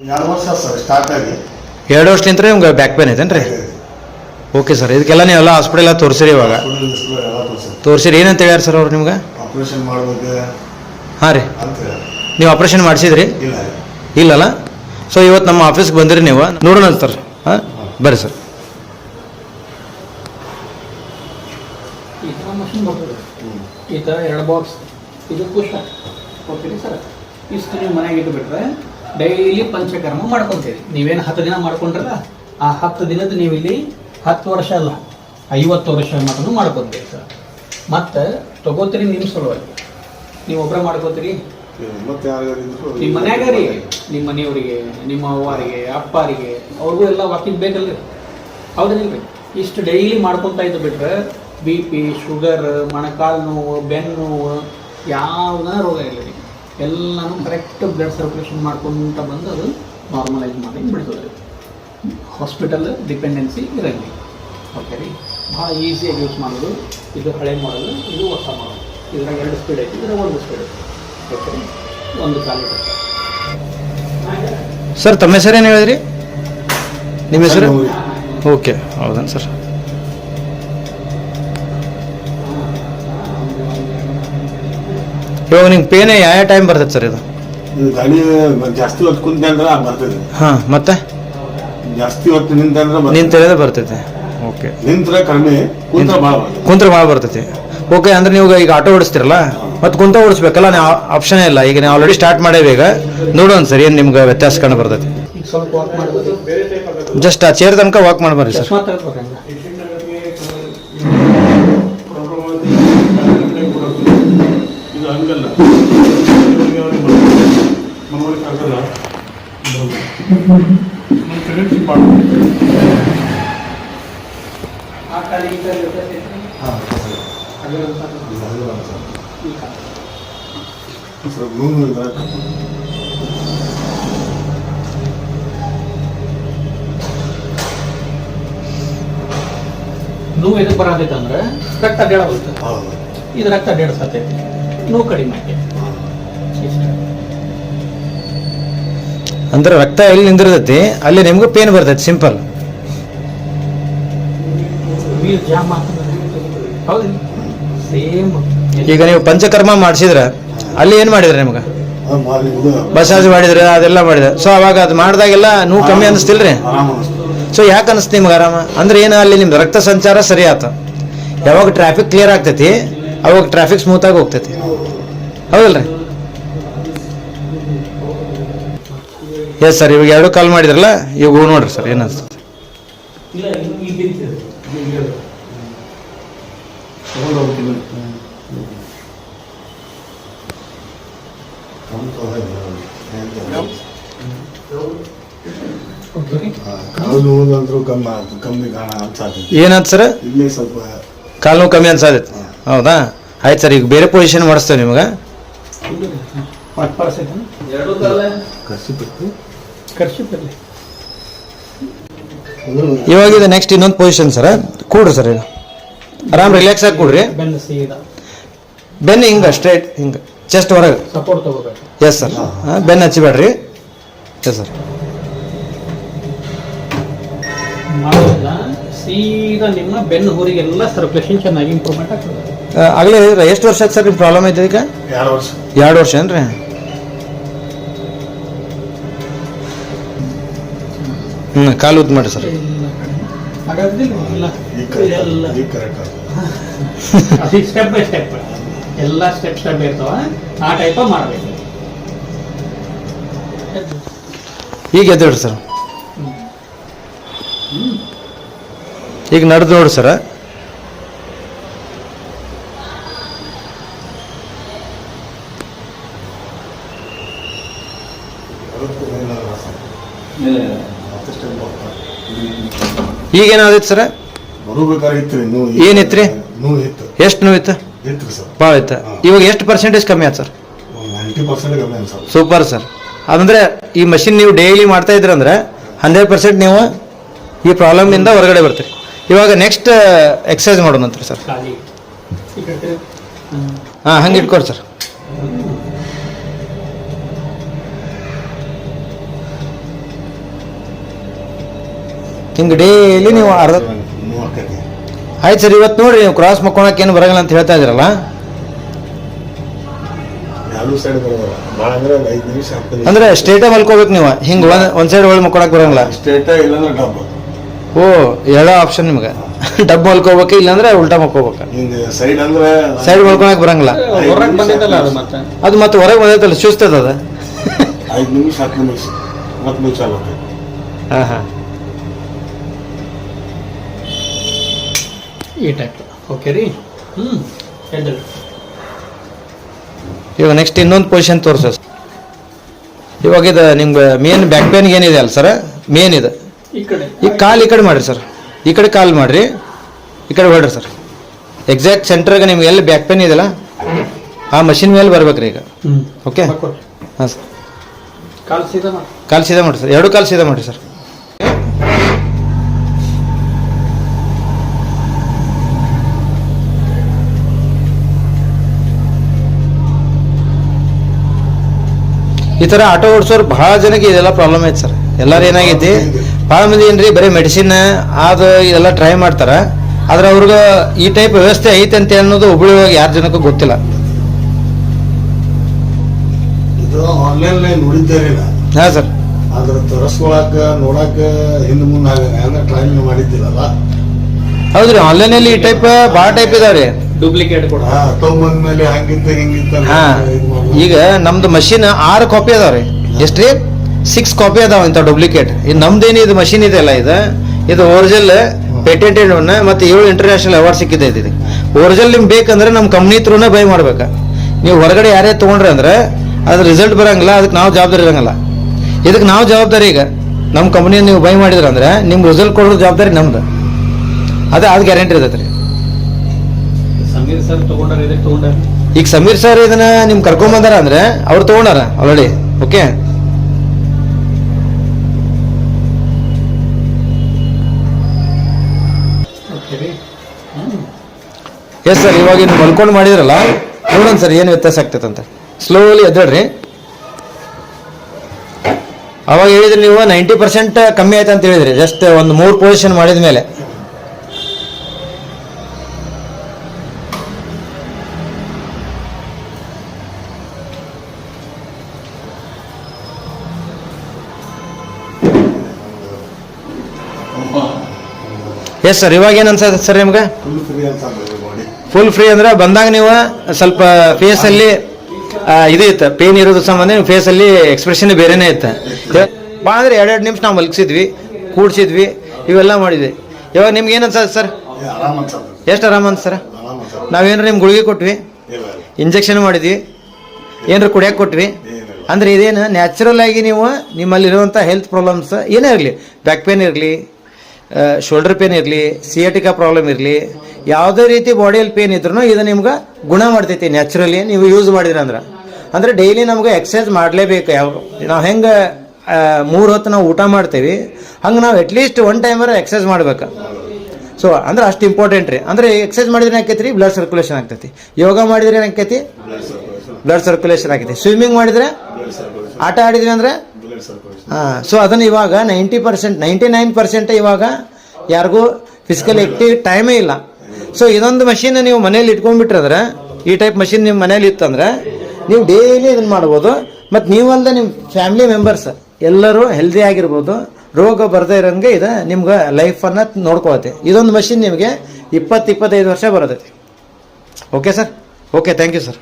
ಎರಡು ವರ್ಷ sir start ಆಗಿ. ಎರಡು ವರ್ಷಲಿಂತ್ರ ನಿಮ್ಗೆ ಬ್ಯಾಕ್ ಪೇನ್ ಐತೇನ್ರಿ? ರೀ ಓಕೆ ಸರ್ ಇದಕ್ಕೆಲ್ಲ ನೀವೆಲ್ಲ ಹಾಸ್ಪಿಟಲ್ ಎಲ್ಲ ತೋರಿಸಿರಿ ಇವಾಗ? ಎಲ್ಲ ತೋರಿಸಿ ತೋರಿಸಿರಿ ಏನಂತ ಹೇಳ್ಯಾರ ಸರ್ ಅವ್ರು ನಿಮ್ಗೆ? ಆಪರೇಷನ್ ಮಾಡ್ಬೇಕು. ಹಾಂ ರೀ. ಅಂತ ಹೇಳಿ. ನೀವು ಆಪ್ರೇಷನ್ ಮಾಡಿಸಿದ್ರಿ? ಇಲ್ಲ ಇಲ್ಲಲ್ಲ? ಸೊ ಇವತ್ತು ನಮ್ಮ ಆಫೀಸ್ಗೆ ಬಂದಿರಿ ನೀವು. ನೋಡೋಣ ಸರ್ ಹಾಂ? ಬರ್ರಿ ಸರ್ ಈ ಥರ ಮಷಿನ್ ಬರ್ತದೆ ಈ ಥರ ಎರಡು ಬಾಕ್ಸ್ ಇದಕ್ಕೂ ಪುಷ ಓಕೆ ಸರ್ ಇಷ್ಟು ನೀವು ಮನೆಗೆ ಇಟ್ಬಿಟ್ರೆ ಡೈಲಿ ಪಂಚಕರ್ಮ ಮಾಡ್ಕೊತೀರಿ. ನೀವೇನು ಹತ್ತು ದಿನ ಮಾಡ್ಕೊಂಡ್ರಲ್ಲ, ಆ ಹತ್ತು ದಿನದ ನೀವು ಇಲ್ಲಿ ಹತ್ತು ವರ್ಷ ಅಲ್ಲ, ಐವತ್ತು ವರ್ಷ ಮಟನು ಮಾಡ್ಕೊತೀರಿ ಸರ್. ಮತ್ತು ತಗೋತೀರಿ ನಿಮ್ಮ ಸಲುವಾಗಿ. ನೀವು ಒಬ್ಬರೇ ಮಾಡ್ಕೋತೀರಿ? ನಿಮ್ಮ ಮನ್ಯಾಗ ರೀ, ನಿಮ್ಮ ಮನೆಯವರಿಗೆ, ನಿಮ್ಮ ಅವ್ವಾರಿಗೆ, ಅಪ್ಪಾರಿಗೆ, ಅವ್ರಿಗೂ ಎಲ್ಲ ವಾಕಿಂಗ್ ಬೇಕಲ್ರಿ. ರೀ ಇಷ್ಟು ಡೈಲಿ ಮಾಡ್ಕೊತಾ ಇದ್ದು ಬಿಟ್ರೆ ಬಿ ಪಿ, ಶುಗರ್ ಮೊಣಕಾಲು ನೋವು ಬೆನ್ನು ನೋವು ಯಾವುದನ್ನ ರೋಗ ಇಲ್ಲ ರೀ ಎಲ್ಲನೂ ಕರೆಕ್ಟ್ ಬ್ಲಡ್ ಸರ್ಕ್ಯುಲೇಷನ್ ಮಾಡ್ಕೊಂತ ಬಂದು ಅದು ನಾರ್ಮಲೈಸ್ ಮಾಡಿ ಬಿಡ್ತದೆ ರೀ ಹಾಸ್ಪಿಟಲ್ ಡಿಪೆಂಡೆನ್ಸಿ ಇರಲಿ. ಓಕೆ ರೀ? ಭಾಳ ಈಸಿಯಾಗಿ ಯೂಸ್ ಮಾಡೋದು. ಇದು ಹಳೆ ಮಾಡಲ್ ಇದು ಹೊಸ ಮಾಡೋದು ಇದರಾಗ ಎರಡು ಸ್ಪೀಡ್ ಐತಿ ಇದರ ಒಂದು ಸ್ಪೀಡ್ ಐತಿ. ಓಕೆ ರೀ? ಒಂದು ಕಾಲು ಸರ್ ತಮ್ಮ ಹೆಸರೇನು ಹೇಳಿದ್ರಿ? ನಿಮ್ಮ ಹೆಸರು? ಓಕೆ ಹೌದಾ ಸರ್? ಇವಾಗ ನಿಮ್ಗೆ ಪೇನೆ ಯಾವ ಟೈಮ್ ಬರ್ತೈತೆ ಸರ್ ಇದು? ಇದು ಗಾಡಿ ಜಾಸ್ತಿ ಹೊತ್ತು ಕುಂತ ಅಂದ್ರೆ ಬರ್ತದೆ ಹಾಂ ಮತ್ತೆ? ಜಾಸ್ತಿ ಹೊತ್ತು ನಿಂತ ಅಂದ್ರೆ. ನಿಂತಿರೋದೇ ಬರ್ತೈತೆ. ಓಕೆ. ನಿಂತ್ರ ಕಡಿಮೆ ಕುಂತ್ರ ಭಾಳ ಬರ್ತದೆ ಕುಂತ್ರ ಭಾಳ ಬರ್ತೈತಿ. ಓಕೆ ಅಂದ್ರೆ ನೀವು ಈಗ ಆಟೋ ಓಡಿಸ್ತಿರಲ್ಲ? ಮತ್ತೆ ಕುಂತ ಓಡಿಸ್ಬೇಕಲ್ಲ ನೀವು ಆಪ್ಷನ್ ಇಲ್ಲ. ಈಗ ನೀವು ಆಲ್ರೆಡಿ ಸ್ಟಾರ್ಟ್ ಮಾಡೇವಿ ಈಗ. ನೋಡೋಣ ಸರ್ ಏನು ನಿಮ್ಗೆ ವ್ಯತ್ಯಾಸ ಕಂಡು ಬರ್ತೈತಿ. ಸ್ವಲ್ಪ ವಾಕ್ ಮಾಡ್ಬೋದು ಜಸ್ಟ್ ಆ ಚೇರ್ ತನಕ ವಾಕ್ ಮಾಡ್ಬರ್ರಿ ಸರ್ ಹಂಗಲ್ಲ. ಆ ಆಗಲ್ಲ. ಈ ಕಾಲು. ಸ್ವಲ್ಪ ನೋವು ಎದಕ್ಕೆ ಬರತೈತೆ ಅಂದ್ರೆ ರಕ್ತ ಅಡ್ಡಾಡಬೇಕು ಹೌದು. ಇದು ರಕ್ತ ಅಡ್ಡಾಡ್ಸತೈತಿ ನೋವು ಕಡಿಮೆ ಅಂದ್ರೆ ರಕ್ತ ಎಲ್ಲಿ ನಿಂದಿರ್ತೈತಿ? ಅಲ್ಲಿ ನಿಮ್ಗೂ ಪೇನ್ ಬರ್ತೈತಿ ಸಿಂಪಲ್ ಈಗ ನೀವು ಪಂಚಕರ್ಮ ಮಾಡಿಸಿದ್ರೆ ಅಲ್ಲಿ ಏನು ಮಾಡಿದ್ರೆ ನಿಮ್ಗೆ? ಬಸಾಜ್ ಮಾಡಿದ್ರೆ ಅದೆಲ್ಲ ಮಾಡಿದ್ರೆ. ಸೊ ಅವಾಗ ಅದು ಮಾಡಿದಾಗೆಲ್ಲ ನೋವು ಕಮ್ಮಿ ಅನಿಸ್ತಿಲ್ರಿ? ಸೊ ಯಾಕೆ ಅನಿಸ್ತು ನಿಮ್ಗೆ ಆರಾಮ? ಅಂದ್ರೆ ಏನು ಅಲ್ಲಿ ನಿಮ್ದು ರಕ್ತ ಸಂಚಾರ ಸರಿ ಆತ? ಯಾವಾಗ ಟ್ರಾಫಿಕ್ ಕ್ಲಿಯರ್ ಆಗ್ತೈತಿ? ಅವಾಗ ಟ್ರಾಫಿಕ್ ಸ್ಮೂತ್ ಆಗಿ ಹೋಗ್ತೈತಿ. ಹೌದಲ್ರಿ? ಎಸ್ ಸರ್ ಇವಾಗ ಎರಡು ಕಾಲ್ ಮಾಡಿದ್ರಲ್ಲ ಇವಾಗ ಹೋಗಿ ನೋಡ್ರಿ ಸರ್ ಅನ್ಸಾತಿ ಏನಂತ ಸರ್ ಇಲ್ಲೇ ಸ್ವಲ್ಪ ಕಾಲು ನೋವು ಕಮ್ಮಿ ಅನ್ಸದೈತಿ. ಹೌದಾ? ಆಯ್ತು ಸರ್, ಈಗ ಬೇರೆ ಪೊಸಿಷನ್ ಮಾಡಿಸ್ತೇವೆ ನಿಮಗೆ. ಇವಾಗ ಇದೆ ನೆಕ್ಸ್ಟ್ ಇನ್ನೊಂದು ಪೊಸಿಷನ್ ಸರ್, ಕೂಡ್ರಿ ಸರ್ ಈಗ. ಆರಾಮ್ ರಿಲ್ಯಾಕ್ಸ್ ಆಗಿ ಕೂಡ್ರಿ. ಬೆನ್ನು ಹಿಂಗೆ ಸ್ಟ್ರೈಟ್ ಹಿಂಗೆ ಚೆಸ್ಟ್ ಹೊರಗೆ ಎಸ್ ಸರ್ ಬೆನ್ನು ಹಚ್ಚಿಬೇಡ್ರಿ ಎಸ್ ಸರ್ ಸೀದಾ ನಿಮ್ಮ ಬೆನ್ನು ಊರಿಗೆಲ್ಲ ಸರ್ಕ್ಯುಲೇಷನ್ ಚೆನ್ನಾಗಿ ಇಂಪ್ರೂವ್ಮೆಂಟ್ ಆಗ್ತದೆ. ಆಗಲೇ ಎಷ್ಟು ವರ್ಷ ಆಯ್ತು ಸರ್ ನಿಮ್ಮ ಪ್ರಾಬ್ಲಮ್ ಐತೆ ಈಗ? ಎರಡು ವರ್ಷ. ಎರಡು ವರ್ಷ ಏನ್ರಿ? ಹ್ಞೂ ಕಾಲು ಉದ್ದು ಮಾಡಿ ಸರ್ ಸ್ಟೆಪ್ ಬೈ ಸ್ಟೆಪ್ ಎಲ್ಲ ಸ್ಟೆಪ್ ಸ್ಟೆಪ್ ಇರ್ತಾವ. ಆ ಟೈಪ ಮಾಡಬೇಕು. ಈಗ ಎದ್ದೇಳಿ ಸರ್ ಈಗ ನಡೆದು ನೋಡಿ ಸರ. ಈಗ ಏನಾದಿತ್ತು ಸರ್? ನೋವು ಏನಿತ್ರಿ? ನೋವು ಎಷ್ಟು ನೋವಿತ್ತು? ಇತ್ತು ಭಾಳ ಇತ್ತು. ಇವಾಗ ಎಷ್ಟು ಪರ್ಸೆಂಟೇಜ್ ಕಮ್ಮಿ ಆಯ್ತು ಸರ್? Super sir. ಅದಂದ್ರೆ ಈ ಮಷಿನ್ ನೀವು ಡೈಲಿ ಮಾಡ್ತಾ ಇದ್ರಂದ್ರೆ ಹಂಡ್ರೆಡ್ ಪರ್ಸೆಂಟ್ ನೀವು ಈ ಪ್ರಾಬ್ಲಮ್ನಿಂದ ಹೊರಗಡೆ ಬರ್ತೀರಿ. ಇವಾಗ ನೆಕ್ಸ್ಟ್ ಎಕ್ಸಸೈಸ್ ಮಾಡೋಣಂತ್ರಿ ಸರ್. ಹಾಂ ಹಂಗೆ ಇಟ್ಕೊಡಿ ಸರ್. ಹಿಂಗೆ ಡೈಲಿ ನೀವು ಅರ್ಧ ಆಯ್ತು ಸರ್ ಇವತ್ತು ನೋಡ್ರಿ ನೀವು ಕ್ರಾಸ್ ಮಕ್ಕೊಳಕ್ಕೆ ಏನು ಬರಂಗಿಲ್ಲ ಅಂತ ಹೇಳ್ತಾ ಇದ್ರಲ್ಲ ಅಂದ್ರೆ ಸ್ಟೇಟ ಐದು ನಿಮಿಷ ಹತ್ತು ಅಂದ್ರೆ ಸ್ಟೇಟೇ ಮಲ್ಕೋಬೇಕು ನೀವು. ಹಿಂಗೆ ಒಂದ್ ಒಂದ್ ಸೈಡ್ ಒಳಗೆ ಮಕ್ಕೊಳಕ್ ಬರಂಗಿಲ್ಲ. ಸ್ಟೇಟ ಇಲ್ಲಾಂದ್ರೆ ಓ ಎರಡೋ ಆಪ್ಷನ್ ನಿಮಗೆ. ಡಬ್ ಮಲ್ಕೋಬೇಕು ಇಲ್ಲಾಂದ್ರೆ ಉಲ್ಟಾ ಮಲ್ಕೋಬೇಕು. ಹಿಂಗೆ ಸೈಡ್ ಅಂದ್ರೆ ಸೈಡ್ ಮಲ್ಕೊಳಕ್ ಬರಂಗಿಲ್ಲ. ಹೊರಗೆ ಬಂದಿದ್ದಲ್ಲ ಅದು ಮತ್ತೆ? ಅದು ಮತ್ತೆ ಹೊರಗೆ ಬಂದೈತಲ್ಲ ಸುಸ್ತದ ಅದು. ಐದು ನಿಮಿಷ ಹತ್ತು ನಿಮಿಷ ಆಗುತ್ತೆ. ಹಾಂ ಹಾಂ. ಈ ಟೈಪ್ ಓಕೆ ರೀ? ಹ್ಞೂ ಹೇಳ್ರಿ ಇವಾಗ ನೆಕ್ಸ್ಟ್ ಇನ್ನೊಂದು ಪೊಸಿಷನ್ ತೋರಿಸ. ಇವಾಗ ಇದು ನಿಮ್ಗೆ ಮೇನ್ ಬ್ಯಾಕ್ ಪೇನ್ಗೆ ಏನಿದೆ ಅಲ್ಲ ಸರ್ ಮೇನ್ ಇದೆ. ಈಗ ಕಾಲು ಈ ಕಡೆ ಮಾಡಿರಿ ಸರ್. ಈ ಕಡೆ ಕಾಲು ಮಾಡಿರಿ. ಈ ಕಡೆ ಹೊಡ್ರಿ ಸರ್. ಎಕ್ಸಾಕ್ಟ್ ಸೆಂಟ್ರಿಗೆ ನಿಮ್ಗೆ ಎಲ್ಲಿ ಬ್ಯಾಕ್ ಪೇನ್ ಇದೆಯಲ್ಲ ಆ ಮಷಿನ್ ಮೇಲೆ ಬರ್ಬೇಕ್ರಿ ಈಗ. ಹ್ಞೂ ಓಕೆ ಹಾಂ ಸರ್. ಕಾಲು ಸೀದಾ ಮಾಡಿ. ಕಾಲು ಸೀದಾ ಮಾಡಿರಿ ಸರ್. ಎರಡು ಕಾಲು ಸೀದಾ ಮಾಡಿರಿ ಸರ್. ಈ ಥರ ಆಟೋ ಓಡಿಸೋರು ಭಾಳ ಜನಕ್ಕೆ ಇದೆಲ್ಲ ಪ್ರಾಬ್ಲಮ್ ಐತೆ ಸರ್. ಎಲ್ಲರೂ ಏನಾಗೈತಿ? ಭಾಳ ಮಂದಿ ಏನ್ರಿ ಬರೀ ಮೆಡಿಸಿನ್ ಅದು ಇದೆಲ್ಲ ಟ್ರೈ ಮಾಡ್ತಾರೆ. ಆದ್ರೆ ಅವ್ರಿಗೆ ಈ ಟೈಪ್ ವ್ಯವಸ್ಥೆ ಐತೆ ಅಂತ ಅನ್ನೋದು ಹುಬ್ಳಿಯೊಳಗೆ ಯಾರ ಜನಕ್ಕೂ ಗೊತ್ತಿಲ್ಲ. ಇದು ಆನ್ಲೈನ್ ನೋಡಿದ್ದೇನೆ ನಾ ಹಾಂ ಸರ್. ಅದ್ರ ತರಿಸ್ಕೊಳಕ ನೋಡಾಕ ಹಿಂದೆ ಮುಂದೆ ಅಂದ್ರೆ ಟ್ರೈನ್ ಮಾಡಿದ್ದಿಲ್ಲಲ್ಲ ಹೌದ್ರಿ ಆನ್ಲೈನಲ್ಲಿ ಈ ಟೈಪ್ ಭಾಳ ಟೈಪ್ ಇದಾವ್ರಿ. ಡೂಪ್ಲಿಕೇಟ್ ಕೂಡ. ಹಾ ತಗೊಂಬಂದ್ಮೇಲೆ ಹಂಗಿಂತ ಹಿಂಗಿಂತ ಹಾ ಈಗ ನಮ್ದು ಮಷಿನ್ ಆರು ಕಾಪಿ ಅದಾವ್ರಿ. ಎಷ್ಟ್ರಿ? ಸಿಕ್ಸ್ ಕಾಪಿ ಅದಾವ ಇಂಥ ಡೂಪ್ಲಿಕೇಟ್ ಇದು ನಮ್ದೇನು ಇದು ಮಷಿನ್ ಇದೆಯಲ್ಲ ಇದು? ಇದು ಒರಿಜಿನಲ್ ಪೇಟೆಂಟೆಡ್ ಒನ್ ಮತ್ತೆ ಏಳು ಇಂಟರ್ನ್ಯಾಷನಲ್ ಅವಾರ್ಡ್ ಸಿಕ್ಕಿದೆ ಇದು ಒರಿಜಿನಲ್ ನಿಮ್ಗೆ ಬೇಕಂದ್ರೆ ನಮ್ಮ ಕಂಪ್ನಿ ತ್ರೂನೇ ಬೈ ಮಾಡ್ಬೇಕು. ನೀವು ಹೊರಗಡೆ ಯಾರೇ ತೊಗೊಂಡ್ರಿ ಅಂದ್ರೆ ಅದ್ರ ರಿಸಲ್ಟ್ ಬರಂಗಿಲ್ಲ ಅದಕ್ಕೆ ನಾವು ಜವಾಬ್ದಾರಿ ಇರೋಂಗಿಲ್ಲ. ಇದಕ್ಕೆ ನಾವು ಜವಾಬ್ದಾರಿ ಈಗ. ನಮ್ಮ ಕಂಪ್ನಿ ನೀವು ಬೈ ಮಾಡಿದ್ರೆ ಅಂದ್ರೆ ನಿಮ್ಮ ರಿಸಲ್ಟ್ ಕೊಡೋ ಜವಾಬ್ದಾರಿ ನಮ್ದು. ಅದೇ ಅದು ಗ್ಯಾರಂಟಿ ಇರ್ತೈತೆ ರೀ. ಈಗ ಸಮೀರ್ ಸರ್ ಇದನ್ನ ನಿಮ್ ಕರ್ಕೊಂಡ್ ಬಂದಾರ ಅಂದ್ರೆ ಅವ್ರು ತಗೊಂಡಾರ ಆಲ್ರೆಡಿ ಓಕೆ ಎಸ್ ಸರ್ ಇವಾಗ ಇನ್ನು ಮಲ್ಕೊಂಡು ಮಾಡಿದ್ರಲ್ಲ, ನೋಡೋಣ ಸರ್ ಏನು ವ್ಯತ್ಯಾಸ ಆಗ್ತೈತೆ ಅಂತ ಸ್ಲೋಲಿ ಎದ್ದೇಳ್ರಿ. ಅವಾಗ ಹೇಳಿದ್ರಿ ನೀವು ನೈಂಟಿ ಪರ್ಸೆಂಟ್ ಕಮ್ಮಿ ಆಯ್ತು ಅಂತ ಹೇಳಿದ್ರಿ ಜಸ್ಟ್ ಒಂದು ಮೂರು ಪೊಸಿಷನ್ ಮಾಡಿದ ಮೇಲೆ ಎಸ್ ಸರ್ ಇವಾಗ ಏನು ಅನ್ಸತ್ತೆ ಸರ್ ನಿಮ್ಗೆ? ಫುಲ್ ಫ್ರೀ ಅಂದ್ರೆ ಬಂದಾಗ ನೀವು ಸ್ವಲ್ಪ ಫೇಸ್ ಅಲ್ಲಿ ಇದು ಇತ್ತು ಪೇನ್ ಇರೋದ್ರ ಸಂಬಂಧ ಫೇಸ್ ಅಲ್ಲಿ ಎಕ್ಸ್ಪ್ರೆಷನ್ ಬೇರೆನೇ ಇತ್ತು. ಬಾ ಅಂದ್ರೆ ಎರಡೆರಡು ನಿಮಿಷ ನಾವು ಮಲಗಿಸಿದ್ವಿ ಕೂಡ್ಸಿದ್ವಿ ಇವೆಲ್ಲ ಮಾಡಿದ್ವಿ. ಇವಾಗ ನಿಮ್ಗೆ ಏನು ಅನ್ಸತ್ತೆ ಸರ್. ಎಷ್ಟು ಆರಾಮ ಅಂತ ಸರ್? ನಾವೇನಾರು ನಿಮ್ಗೆ ಗುಳಿಗೆ ಕೊಟ್ವಿ. ಇಂಜೆಕ್ಷನ್ ಮಾಡಿದ್ವಿ. ಏನಾರು ಕುಡಿಯಕ್ಕೆ ಕೊಟ್ವಿ? ಅಂದರೆ ಅಂದ್ರೆ ಇದೇನು ನ್ಯಾಚುರಲ್ ಆಗಿ ನೀವು ನಿಮ್ಮಲ್ಲಿರುವಂಥ ಹೆಲ್ತ್ ಪ್ರಾಬ್ಲಮ್ಸ್ ಏನೇ ಇರಲಿ. ಬ್ಯಾಕ್ ಪೇನ್ ಇರಲಿ ಶೋಲ್ಡರ್ ಪೇನ್ ಇರಲಿ ಸಿಯಾಟಿಕಾ ಪ್ರಾಬ್ಲಮ್ ಇರಲಿ ಯಾವುದೇ ರೀತಿ ಬಾಡಿಯಲ್ಲಿ ಪೇನ್ ಇದ್ರೂ ಇದು ನಿಮ್ಗೆ ಗುಣ ಮಾಡ್ತೈತಿ ನ್ಯಾಚುರಲಿ ನೀವು ಯೂಸ್ ಮಾಡಿದ್ರಿ ಅಂದ್ರೆ. ಡೈಲಿ ನಮ್ಗೆ ಎಕ್ಸಸೈಸ್ ಮಾಡಲೇಬೇಕು. ಯಾವ ನಾವು ಹೆಂಗೆ ಮೂರು ಹೊತ್ತು ನಾವು ಊಟ ಮಾಡ್ತೀವಿ, ಹಂಗೆ ನಾವು ಅಟ್ಲೀಸ್ಟ್ ಒನ್ ಟೈಮರ ಎಕ್ಸಸೈಸ್ ಮಾಡ್ಬೇಕು. ಸೊ ಅಂದ್ರೆ ಅಷ್ಟು ಇಂಪಾರ್ಟೆಂಟ್ ರೀ. ಅಂದ್ರೆ ಎಕ್ಸಸೈಸ್ ಮಾಡಿದ್ರೆ ಏನಾಕೈತಿ ರೀ ಬ್ಲಡ್ ಸರ್ಕ್ಯುಲೇಷನ್ ಆಗ್ತೈತಿ. ಯೋಗ ಮಾಡಿದ್ರೆ ಏನಾಕೈತಿ ಬ್ಲಡ್ ಸರ್ಕ್ಯುಲೇಷನ್ ಆಗೈತಿ ಸ್ವಿಮ್ಮಿಂಗ್ ಮಾಡಿದ್ರೆ? ಆಟ ಆಡಿದ್ರಿ ಅಂದ್ರೆ? ಹಾಂ ಸೊ ಅದನ್ನು ಇವಾಗ ninety percent ninety nine percent ಇವಾಗ ಯಾರಿಗೂ ಫಿಸಿಕಲ್ ಆಕ್ಟಿವ್ ಟೈಮೇ ಇಲ್ಲ. ಸೊ ಇದೊಂದು ಮಷೀನ್ ನೀವು ಮನೇಲಿ ಇಟ್ಕೊಂಡ್ಬಿಟ್ರಂದ್ರೆ, ಈ ಟೈಪ್ ಮಷೀನ್ ನಿಮ್ಮ ಮನೇಲಿ ಇತ್ತಂದ್ರೆ, ನೀವು ಡೈಲಿ ಇದನ್ನ ಮಾಡ್ಬೋದು. ಮತ್ತು ನೀವಲ್ಲದೆ ನಿಮ್ಮ ಫ್ಯಾಮಿಲಿ ಮೆಂಬರ್ಸ್ ಎಲ್ಲರೂ ಹೆಲ್ದಿ ಆಗಿರ್ಬೋದು. ರೋಗ ಬರದೇ ಇರೋಂಗೆ ಇದು ನಿಮ್ಗೆ ಲೈಫನ್ನು ನೋಡ್ಕೊಳತ್ತೆ. ಇದೊಂದು ಮಷಿನ್ ನಿಮಗೆ ಇಪ್ಪತ್ತು ಇಪ್ಪತ್ತೈದು ವರ್ಷ ಬರೋದೈತಿ okay sir okay thank you sir